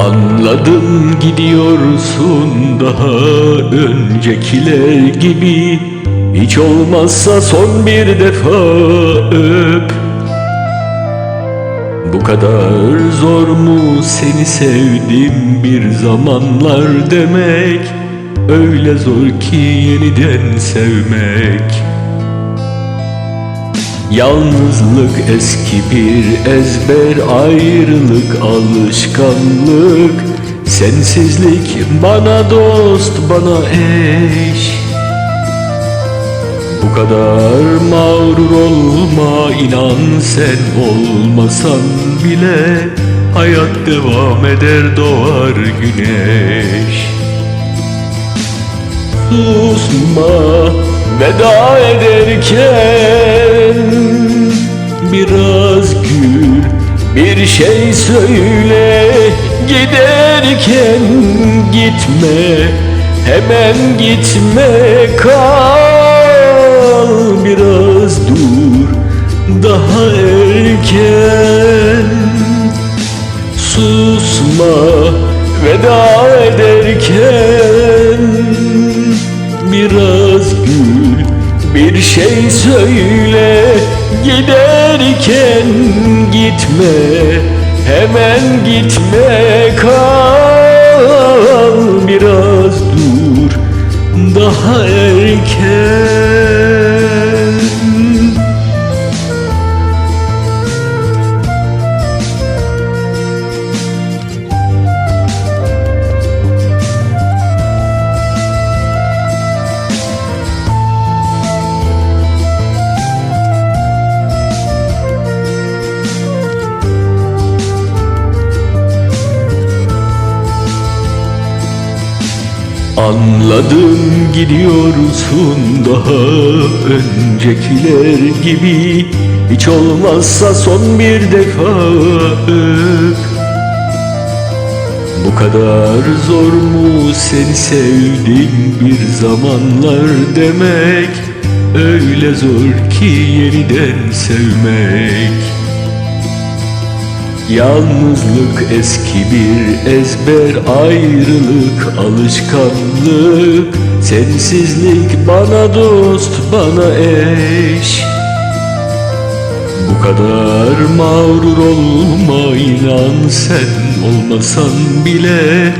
Anladım gidiyorsun daha öncekiler gibi. Hiç olmazsa son bir defa öp. Bu kadar zor mu seni sevdim bir zamanlar demek? Öyle zor ki yeniden sevmek Yalnızlık eski bir ezber ayrılık alışkanlık. Sensizlik bana dost bana eş. Bu kadar mağrur olma inan sen olmasan bile Hayat devam eder doğar güneş. Susma veda ederken Biraz gül bir şey söyle. Giderken gitme hemen gitme. Kal Biraz dur daha erken. Susma veda ederken. Biraz gül bir şey söyle Giderken gitme hemen gitme kal Biraz dur daha erken Anladım gidiyorsun daha öncekiler gibi. Hiç olmazsa son bir defa. Bu kadar zor mu seni sevdim bir zamanlar demek? Öyle zor ki yeniden sevmek Yalnızlık eski bir ezber ayrılık alışkanlık. Sensizlik bana dost bana eş. Bu kadar mağrur olma inan sen olmasan bile.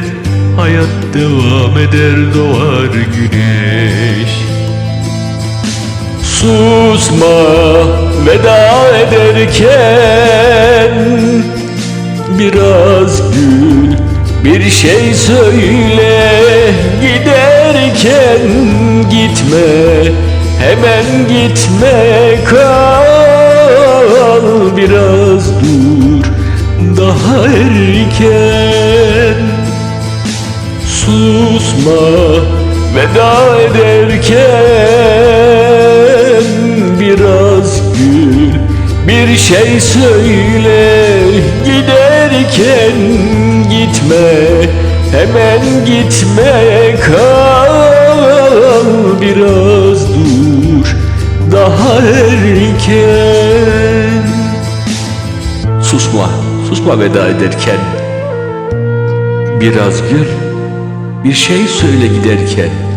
Hayat devam eder doğar güneş. Susma veda ederken Biraz gül. Bir şey söyle Giderken gitme. Hemen gitme kal Biraz dur. Daha erken Susma veda ederken Biraz gül bir şey söyle Giderken gitme hemen gitme kal Biraz dur daha erken. Susma, susma veda ederken. Biraz gül, bir şey söyle giderken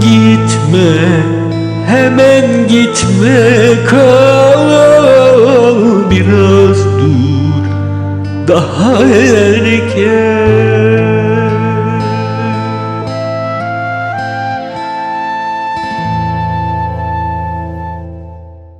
Gitme, hemen gitme kal Biraz dur, daha erken